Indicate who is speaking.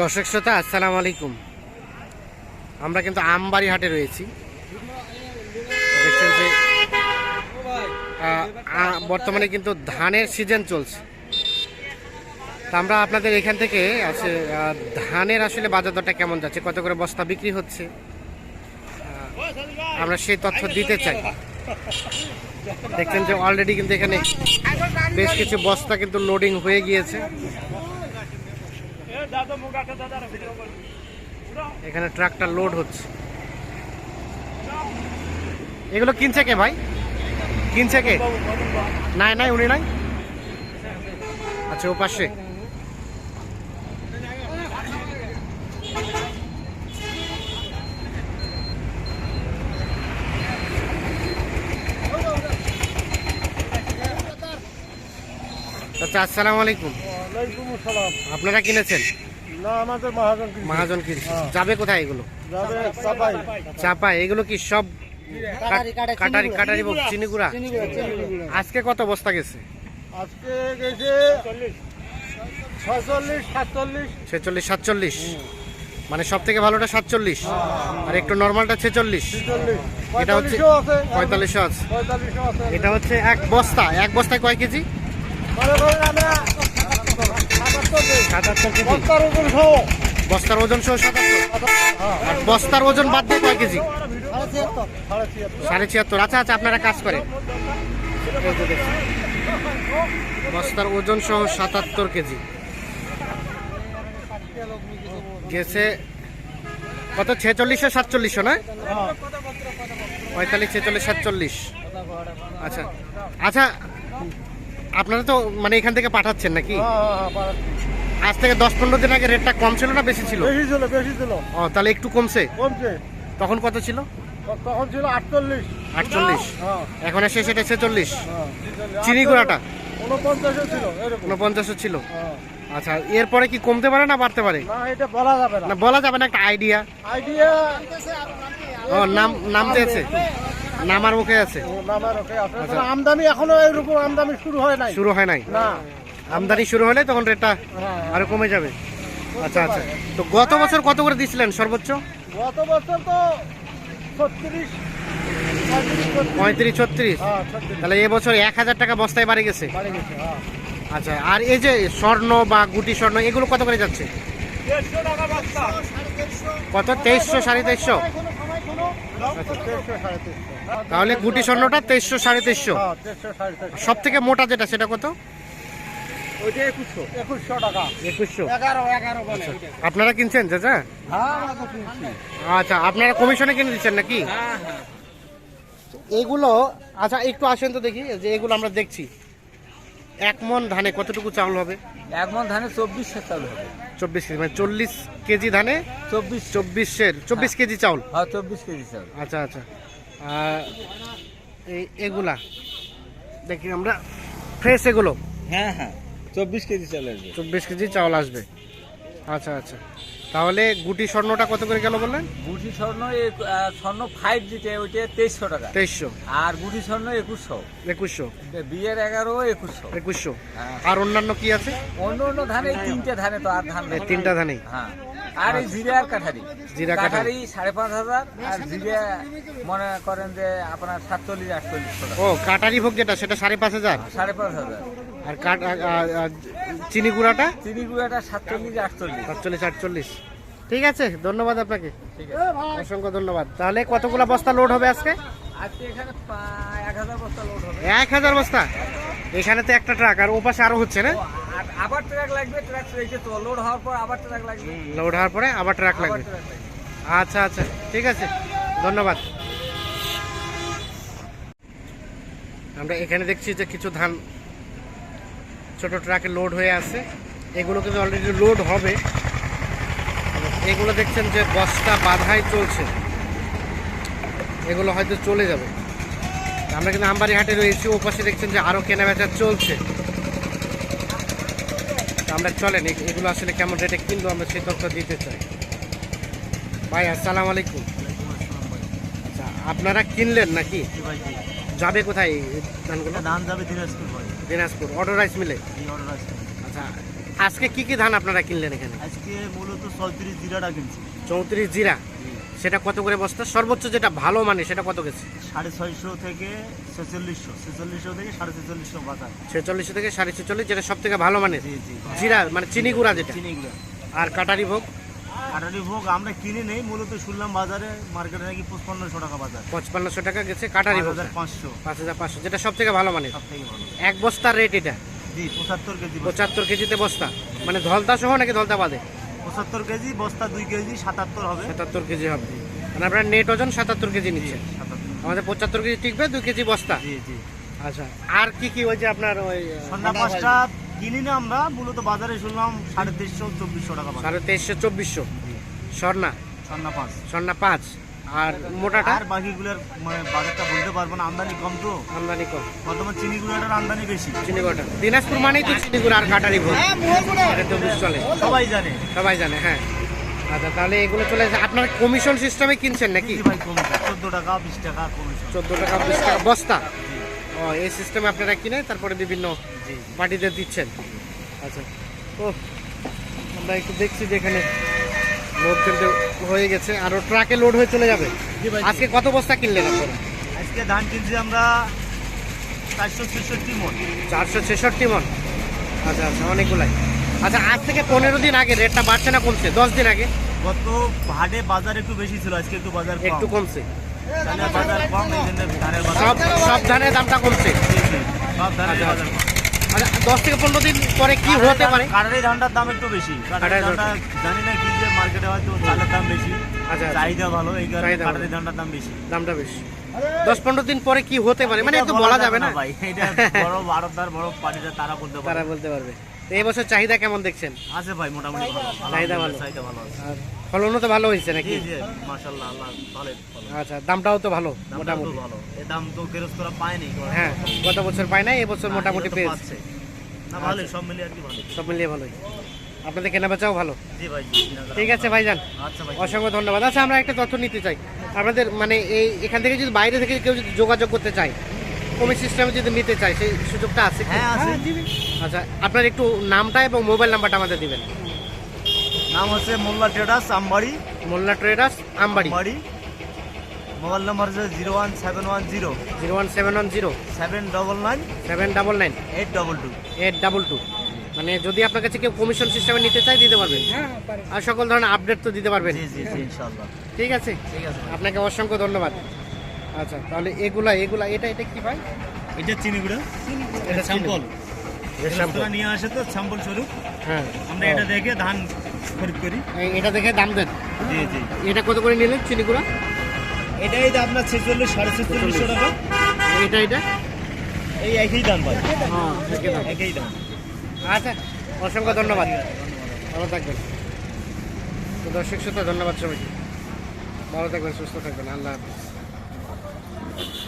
Speaker 1: দর্শক শ্রোতা, আসসালামু আলাইকুম। আমরা কিন্তু আমবাড়ি হাটে রয়েছি। দেখছেন যে বর্তমানে কিন্তু ধানের সিজন চলছে। তা আমরা আপনাদের এখান থেকে আছে ধানের আসলে বাজার দরটা কেমন যাচ্ছে? কত করে বস্তা বিক্রি হচ্ছে? আমরা সেই তথ্য দিতে চাই। দেখছেন যে অলরেডি কিন্তু এখানে বেশ কিছু বস্তা কিন্তু লোডিং হয়ে গিয়েছে। এখানে ট্রাকটা লোড হচ্ছে। এগুলো কিনছে কে ভাই? কিনছে কে? নাই নাই, উনি নাই? আচ্ছা ও পাশে। আচ্ছা আসসালামু আলাইকুম। আপনারা কিনেছেন?
Speaker 2: না আমাদের মহাজন।
Speaker 1: মহাজন কিনছে।
Speaker 2: হ্যাঁ।
Speaker 1: যাবে কোথায় এগুলো?
Speaker 2: যাবে চাপাই।
Speaker 1: এগুলো কি সব
Speaker 3: কাটারি, কাটারি,
Speaker 1: কাটারি
Speaker 3: চিনিগুড়া।
Speaker 1: আজকে কত বস্তা গেছে?
Speaker 2: আজকে গেছে সাতচল্লিশ।
Speaker 1: ছেচল্লিশ সাতচল্লিশ? মানে সব থেকে ভালোটা সাতচল্লিশ? আর একটু নর্মালটা ছেচল্লিশ? এটা হচ্ছে পঁয়তাল্লিশশো আছে। এটা হচ্ছে এক বস্তা। এক বস্তায় কয় কেজি
Speaker 2: মনে করেন আমরা সাতাত্তর দিই।
Speaker 1: সাতাত্তর কেজি
Speaker 2: বস্তার উপর সহ।
Speaker 1: বস্তার ওজন সহ সাতাত্তর?
Speaker 2: হ্যাঁ।
Speaker 1: আর বস্তার ওজন বাদ দিয়ে কয় কেজি?
Speaker 2: সাড়ে ছিয়াত্তর।
Speaker 1: আচ্ছা আচ্ছা আপনারা কাজ করেন। বস্তার ওজন সহ সাতাত্তর কেজি। গেছে কত? ছেচল্লিশশো সাতচল্লিশশো না? পঁয়তাল্লিশ ছেচল্লিশ সাতচল্লিশ। আচ্ছা। আচ্ছা আপনারা তো মানে এখান থেকে পাঠাচ্ছেন নাকি?
Speaker 2: হ্যাঁ, হ্যাঁ।
Speaker 1: আজ থেকে দশ পনেরো দিন আগে রেটটা কম ছিল না বেশি ছিল?
Speaker 2: বেশি ছিল বেশি ছিল।
Speaker 1: ও তাহলে একটু কমছে।
Speaker 2: কমছে।
Speaker 1: তখন কত ছিল?
Speaker 2: তখন ছিল আটচল্লিশ।
Speaker 1: আটচল্লিশ।
Speaker 2: হ্যাঁ।
Speaker 1: এখন এসে সেটা ছেচল্লিশ।
Speaker 2: হ্যাঁ।
Speaker 1: চিনি গুঁড়াটা?
Speaker 2: উনপঞ্চাশও ছিল
Speaker 1: উনপঞ্চাশও ছিল।
Speaker 2: হ্যাঁ।
Speaker 1: আচ্ছা এরপরে কি কমতে পারে না বাড়তে পারে?
Speaker 2: না এটা বলা যাবে না।
Speaker 1: না বলা যাবে না একটা আইডিয়া
Speaker 2: আইডিয়া
Speaker 1: ও নাম নাম চেয়েছে নামার মুখে আছে।
Speaker 2: নামার ওকে আছে।
Speaker 1: আচ্ছা।
Speaker 2: আমদানি এখনও এরকম আমদানি শুরু হয় নাই।
Speaker 1: শুরু হয় নাই?
Speaker 2: না।
Speaker 1: আমদানি শুরু হলে তখন রেটটা
Speaker 2: হ্যাঁ।
Speaker 1: আরও কমে যাবে। আচ্ছা আচ্ছা। তো গত বছর কত করে দিছিলেন সর্বোচ্চ?
Speaker 2: গত বছর তো ছত্রিশ
Speaker 1: পঁয়ত্রিশ ছত্রিশ।
Speaker 2: হ্যাঁ
Speaker 1: তাহলে এবছর এক হাজার টাকা বস্তায় বাড়ি গেছে।
Speaker 2: হ্যাঁ।
Speaker 1: আচ্ছা আর এই যে স্বর্ণ বা গুটি স্বর্ণ এগুলো কত করে যাচ্ছে? কত? তেইশশো সাড়ে তেইশশো।
Speaker 2: আচ্ছা
Speaker 1: তাহলে গুটি স্বর্ণটা তেইশশো সাড়ে তেইশশো। সব থেকে মোটা যেটা সেটা কত?
Speaker 2: ওইটা একুশশো। একুশশো টাকা।
Speaker 1: একুশশো?
Speaker 2: এগারো এগারো বলে
Speaker 1: আপনারা কিনছেন চাচা?
Speaker 2: হ্যাঁ
Speaker 1: আচ্ছা আপনারা কমিশনে কিনে দিচ্ছেন নাকি?
Speaker 2: হ্যাঁ হ্যাঁ।
Speaker 1: এগুলো আচ্ছা একটু আসেন তো দেখি যে এগুলো আমরা দেখছি। এক মন ধানে কতটুকু চাউল হবে?
Speaker 3: এক মন ধানে চব্বিশ চাল হবে।
Speaker 1: চব্বিশ কেজি মানে চল্লিশ কেজি ধানে
Speaker 3: চব্বিশ।
Speaker 1: চব্বিশের চব্বিশ কেজি চাউল?
Speaker 3: হ্যাঁ চব্বিশ কেজি চাল
Speaker 1: আচ্ছা আচ্ছা। এগুলা দেখি আমরা ফ্রেশ এগুলো।
Speaker 3: হ্যাঁ হ্যাঁ। চব্বিশ কেজি চাল আসবে।
Speaker 1: চব্বিশ কেজি চাউল আসবে। আচ্ছা আচ্ছা। তাহলে গুটি স্বর্ণটা কত করে গেল বললেন?
Speaker 3: গুটি স্বর্ণ স্বর্ণ ফাইভ যেটা ওইটা তেইশশো টাকা।
Speaker 1: তেইশশো।
Speaker 3: আর গুটি স্বর্ণ একুশশো।
Speaker 1: একুশশো।
Speaker 3: বিয়ের এগারো একুশশো।
Speaker 1: একুশশো।
Speaker 3: হ্যাঁ।
Speaker 1: আর অন্যান্য কি আছে?
Speaker 3: অন্য অন্য ধানে তিনটে ধানে তো আর ধান।
Speaker 1: তিনটা ধানেই
Speaker 3: হ্যাঁ। আর এই জিরে আর কাঠারি।
Speaker 1: জিরা কাঠারি।
Speaker 3: সাড়ে পাঁচ হাজার আর জিরে মনে করেন যে আপনার সাতচল্লিশ আটচল্লিশ টাকা।
Speaker 1: ও কাটারি ভোগ যেটা সেটা সাড়ে পাঁচ হাজার?
Speaker 3: সাড়ে পাঁচ হাজার।
Speaker 1: আর আ- চিনি গুঁড়াটা?
Speaker 3: চিনি গুঁড়াটা সাতচল্লিশ আটচল্লিশ।
Speaker 1: সাতচল্লিশ আটচল্লিশ। ঠিক আছে ধন্যবাদ আপনাকে।
Speaker 3: ঠিক আছে।
Speaker 1: অসংখ্য ধন্যবাদ। তাহলে কতগুলো বস্তা লোড হবে আজকে?
Speaker 3: এক হাজার বস্তা
Speaker 1: এখানে তো একটা ট্রাক আর ও পাশে আরও হচ্ছে না?
Speaker 3: আবার ট্রাক লাগবে ট্রাক লোড হওয়ার পর আবার ট্রাক লাগবে।
Speaker 1: লোড হওয়ার পরে আবার ট্রাক লাগবে। আচ্ছা আচ্ছা ঠিক আছে। ধন্যবাদ। আমরা এখানে দেখছি যে কিছু ধান ছোট ট্রাকে লোড হয়ে আছে। এগুলো কিন্তু অলরেডি লোড হবে। এগুলো দেখছেন যে বস্তা বাধাই চলছে। এগুলো হয়তো চলে যাবে। আমরা কিন্তু আমবাড়ি হাটে রয়েছি ও পাশে দেখছেন যে আরও কেনা বেচা চলছে। তা আমরা চলেন এগুলো আসলে কেমন রেটে কিনবো আমরা সেই তথ্য দিতে চাই। ভাই আসসালামু আলাইকুম। আচ্ছা আপনারা কিনলেন নাকি? যাবে কোথায় ধানগুলো?
Speaker 2: ধান যাবে দিনাজপুর
Speaker 1: দিনাজপুর। অটো রাইস মিলে? আচ্ছা আজকে কি কি ধান আপনারা কিনলেন এখানে?
Speaker 2: আজকে মূলত চৌত্রিশ জিরাটা কিনছি।
Speaker 1: চৌত্রিশ জিরা? সেটা কত করে বস্তা? সর্বোচ্চ যেটা ভালো মানে সেটা কত গেছে?
Speaker 2: সাড়ে ছয়শো থেকে ছেচল্লিশশো। ছেচল্লিশশো থেকে সাড়ে ছেচল্লিশশো বাজার।
Speaker 1: ছেচল্লিশ থেকে সাড়ে ছেচল্লিশ যেটা সব থেকে ভালো মানে? জিরা মানে চিনি গুঁড়া যেটা।
Speaker 2: চিনিগুলো
Speaker 1: আর কাটারি ভোগ?
Speaker 2: কাটারি ভোগ আমরা কিনে নেই মূলত শুনলাম বাজারে মার্কেটে নাকি পঁচপান্নশো টাকা বাজার।
Speaker 1: পঁচপান্নশো টাকা গেছে কাটারি ভোগ।
Speaker 2: পাঁচশো।
Speaker 1: পাঁচ হাজার পাঁচশো যেটা সব থেকে ভালো মানে
Speaker 2: সব থেকে ভালো
Speaker 1: এক বস্তার রেট এটা।
Speaker 2: জি পঁচাত্তর কেজি
Speaker 1: পঁচাত্তর কেজিতে বস্তা। মানে ধলতা সহ নাকি ধলতা বাদে?
Speaker 2: পঁচাত্তর কেজি বস্তা দুই কেজি সাতাত্তর হবে।
Speaker 1: সাতাত্তর কেজি হবে। মানে আপনার নেট ওজন সাতাত্তর কেজি নিচ্ছে।
Speaker 2: সাতাত্তর
Speaker 1: আমাদের পঁচাত্তর কেজি টিকবে দুই কেজি বস্তা।
Speaker 2: জি জি।
Speaker 1: আচ্ছা আর কি কি ওই যে আপনার ওই
Speaker 2: সন্ধ্যা পাঁচটা কিনি না আমরা মূলত বাজারে শুনলাম সাড়ে তেইশশো চব্বিশশো টাকা
Speaker 1: সাড়ে তেইশশো চব্বিশশো। স্বর্ণা?
Speaker 2: সন্ধ্যা পাঁচ।
Speaker 1: স্বর্ণা পাঁচ। আর মোটাটা?
Speaker 2: আর বাকিগুলোর মানে বাজারটা বলতে পারব না আমদানি কম তো।
Speaker 1: আমদানি কম।
Speaker 2: বর্তমান চিনিগুলোটার আমদানি বেশি।
Speaker 1: চিনিগুড়া দিনাজপুর মানেই তো চিনিগুড়া আর কাটারি ভোগ। এটা তো চলে
Speaker 2: সবাই জানে।
Speaker 1: সবাই জানে হ্যাঁ। আচ্ছা তাহলে এগুলো চলে আসে। আপনার কমিশন সিস্টেমে কিনছেন নাকি?
Speaker 2: ভাই কমছে চোদ্দ টাকা বিশ টাকা কমেছে
Speaker 1: চোদ্দ টাকা বিশ টাকা বস্তা। ও এই সিস্টেমে আপনারা কিনে তারপরে বিভিন্ন
Speaker 2: জি
Speaker 1: পার্টিদের দিচ্ছেন। আচ্ছা। ও আমরা একটু দেখছি যে এখানে লোড কিন্তু হয়ে গেছে। আরও ট্রাকে লোড হয়ে চলে যাবে। আজকে কত বস্তা কিনলেন আপনারা
Speaker 2: আজকে ধান কিনছি আমরা চারশো ছেষট্টি মন।
Speaker 1: চারশো ছেষট্টি মন। আচ্ছা আচ্ছা অনেকগুলাই। আচ্ছা আজ থেকে পনেরো দিন আগে রেটটা বাড়ছে না কমছে? দশ দিন আগে?
Speaker 2: গত হাটে বাজার একটু বেশি ছিল আজকে একটু বাজার
Speaker 1: একটু কমছে।
Speaker 2: বাজার কম বাজার
Speaker 1: সব সব ধানের দামটা কমছে।
Speaker 2: সব ধানের
Speaker 1: আচ্ছা,
Speaker 2: বাজার কম।
Speaker 1: আচ্ছা দশ থেকে পনেরো দিন পরে কি হতে পারে?
Speaker 2: কাটারি ধানটার দাম একটু বেশি। কাটারি ধানটা জানি না কি যে মার্কেটে হয়তো চালের দাম বেশি।
Speaker 1: আচ্ছা, আচ্ছা।
Speaker 2: চাহিদা ভালো এই কারণে কাটারি ধানটার দাম বেশি।
Speaker 1: দামটা বেশি। দশ পনেরো দিন পরে কি হতে পারে? মানে একটু বলা যাবে না?
Speaker 2: ভাই এটা বড় ভারতদার বড় পার্টিটা তারা বলতে
Speaker 1: তারা বলতে পারবে। তো এই বছর চাহিদা কেমন দেখছেন?
Speaker 2: আছে ভাই মোটামুটি ভালো।
Speaker 1: চাহিদা ভালো।
Speaker 2: চাহিদা ভালো
Speaker 1: ফলনও তো ভালো হয়েছে নাকি?
Speaker 2: মাশাআল্লাহ আল্লাহ ভালো ভালো
Speaker 1: আচ্ছা দামটাও তো ভালো মোটামুটি।
Speaker 2: ভালো। এই দাম তো গেরস্ত করা পায়নি
Speaker 1: হ্যাঁ গত বছর পাই নাই এবছর মোটামুটি
Speaker 2: না, এবার
Speaker 1: পেয়েছে।
Speaker 2: না ভালোই সব মিলিয়ে আর কি ভালো
Speaker 1: সব মিলিয়ে ভালোই। আপনাদের কেনা বেচাও ভালো?
Speaker 2: জি ভাই
Speaker 1: ঠিক আছে ভাইজান।
Speaker 2: আচ্ছা ভাই
Speaker 1: অসংখ্য ধন্যবাদ। আচ্ছা আমরা একটা তথ্য নিতে চাই। আপনাদের মানে এই এখান থেকে যদি বাইরে থেকে কেউ যদি যোগাযোগ করতে চায় কমি সিস্টেমে যদি নিতে চায় সেই সুযোগটা আছে
Speaker 2: হ্যাঁ আছে।
Speaker 1: আচ্ছা আপনার একটু নামটা এবং মোবাইল নাম্বারটা আমাদের দিবেন।
Speaker 2: নাম হচ্ছে Molla traders Ambari.
Speaker 1: Molla traders Ambari.
Speaker 2: Ambari. Mobile number হচ্ছে zero one seven one zero.
Speaker 1: Zero one seven one zero.
Speaker 2: Seven double nine.
Speaker 1: Seven double nine.
Speaker 2: Eight double two.
Speaker 1: Eight double two. মানে যদি আপনার কাছে কেউ commission সিস্টেমে নিতে চায় দিতে পারবেন। আর সকল ধরনের আপডেট তো দিতে পারবেন।
Speaker 2: জি জি জি
Speaker 1: ঠিক আছে?
Speaker 2: ঠিক আছে।
Speaker 1: আপনাকে অসংখ্য ধন্যবাদ। আচ্ছা তাহলে এগুলা এগুলা এটা এটা কি ভাই?
Speaker 2: এটা চিনিগুড়া
Speaker 1: এটা
Speaker 2: এটা স্যাম্পল।
Speaker 1: এটা।
Speaker 2: নিয়ে আসে তো স্যাম্পল স্বরূপ।
Speaker 1: হ্যাঁ।
Speaker 2: আমরা এটা দেখে ধান খরিদ করি।
Speaker 1: এই- এটা দেখে দাম দেন।
Speaker 2: জি জি।
Speaker 1: এটা কত করে নিলেন চিনিগুড়া
Speaker 2: এটাই তো আপনার ছেচল্লিশ সাড়ে ছেচল্লিশশো টাকা।
Speaker 1: এটা এটা
Speaker 2: এই একই দাম ভাই।
Speaker 1: হ্যাঁ একই দাম। আচ্ছা অসংখ্য ধন্যবাদ। ভালো থাকবেন। তো দর্শক শ্রোতা ধন্যবাদ সবাইকে। ভালো থাকবেন সুস্থ থাকবেন। আল্লাহ হাফিজ। Thank you.